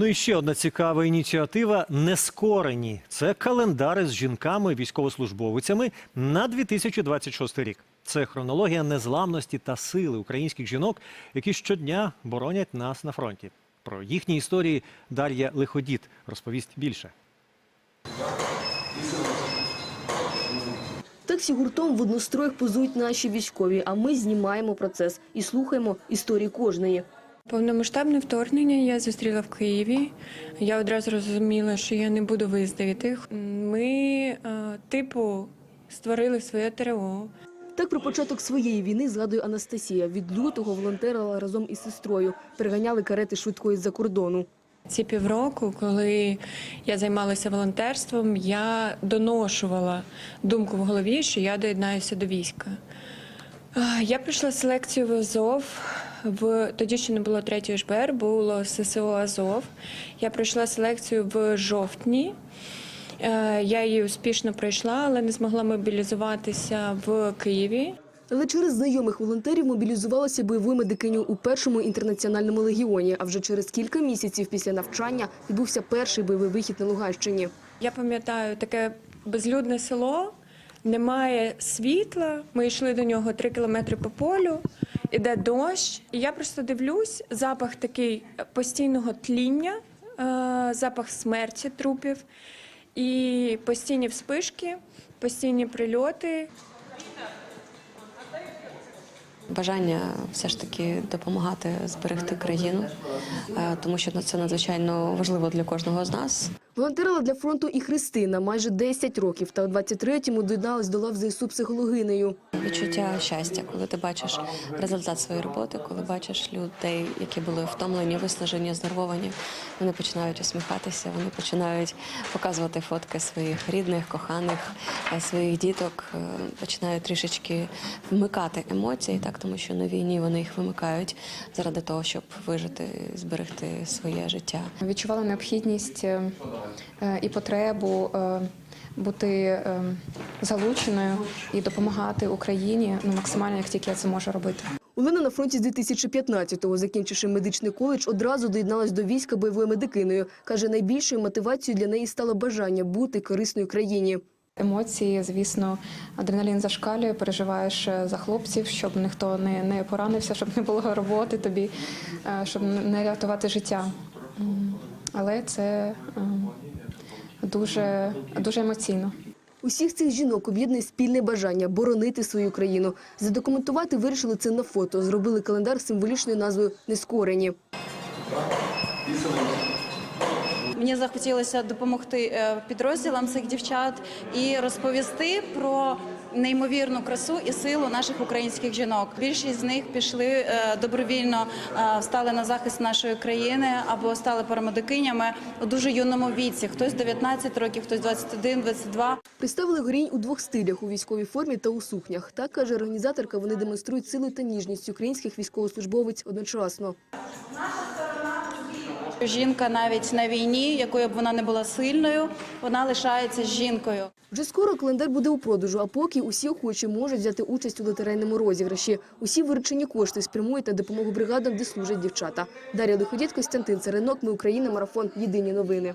Ну і ще одна цікава ініціатива Нескорені. Це календари з жінками-військовослужбовицями на 2026 рік. Це хронологія незламності та сили українських жінок, які щодня боронять нас на фронті. Про їхні історії Дар'я Лиходіт розповість більше. Так всі гуртом в одностроях позують наші військові, а ми знімаємо процес і слухаємо історії кожної. Повномасштабне вторгнення я зустріла в Києві. Я одразу зрозуміла, що я не буду виздавати. Ми, е, типу, створили своє ТРО. Так про початок своєї війни згадує Анастасія. Від лютого волонтерила разом із сестрою. Переганяли карети швидкої з-за кордону. Ці півроку, коли я займалася волонтерством, я доношувала думку в голові, що я доєднаюся до війська. Я пройшла селекцію в Азов. В тоді ще не було третьої ЖБР, було ССО Азов. Я пройшла селекцію в жовтні. Е, Я її успішно пройшла, але не змогла мобілізуватися в Києві. Але через знайомих волонтерів мобілізувалася бойовою медикиню у першому інтернаціональному легіоні. А вже через кілька місяців після навчання відбувся перший бойовий вихід на Луганщині. Я пам'ятаю таке безлюдне село, немає світла. Ми йшли до нього три кілометри по полю, іде дощ. І я просто дивлюсь, запах такий постійного тління, е, запах смерті трупів, і постійні вспишки, постійні прильоти. Бажання все ж таки допомагати зберегти країну, е, тому що це надзвичайно важливо для кожного з нас. Волонтерила для фронту і Христина майже 10 років, та у 23-му доєдналась до лав ЗСУ психологинею. Відчуття щастя, коли ти бачиш результат своєї роботи, коли бачиш людей, які були втомлені, виснажені, знервовані, вони починають усміхатися, вони починають показувати фотки своїх рідних, коханих, е, своїх діток, е, починають трішечки вмикати емоції, так тому що на війні вони їх вимикають заради того, щоб вижити, зберегти своє життя. відчувала необхідність е, і потребу е, бути е, залученою і допомагати Україні ну, максимально, як тільки я це можу робити. Олена на фронті з 2015-го, закінчивши медичний коледж, одразу доєдналась до війська бойовою медикиною. Каже, найбільшою мотивацією для неї стало бажання бути корисною країні. Емоції, звісно, адреналін зашкалює, переживаєш е, за хлопців, щоб ніхто не, не поранився, щоб не було роботи тобі, е, щоб не рятувати життя. Але це дуже, дуже емоційно. Усіх цих жінок об'єднує спільне бажання боронити свою країну. Задокументувати вирішили це на фото. Зробили календар з символічною назвою Нескорені. Мені захотілося допомогти е, підрозділам цих дівчат і розповісти про неймовірну красу і силу наших українських жінок. Більшість з них пішли е, добровільно, е, стали на захист нашої країни або стали парамедикинями у дуже юному віці. Хтось 19 років, хтось 21, 22. Представили горінь у двох стилях у військовій формі та у сукнях. Так каже організаторка, вони демонструють силу та ніжність українських військовослужбовиць одночасно. Жінка навіть на війні, якою б вона не була сильною, вона лишається жінкою. Вже скоро календар буде у продажу, а поки усі охочі можуть взяти участь у лотерейному розіграші. Усі виручені кошти спрямують на допомогу бригадам, де служать дівчата. Дар'я Доходєт, Костянтин Царинок. Ми Україна. Марафон. Єдині новини.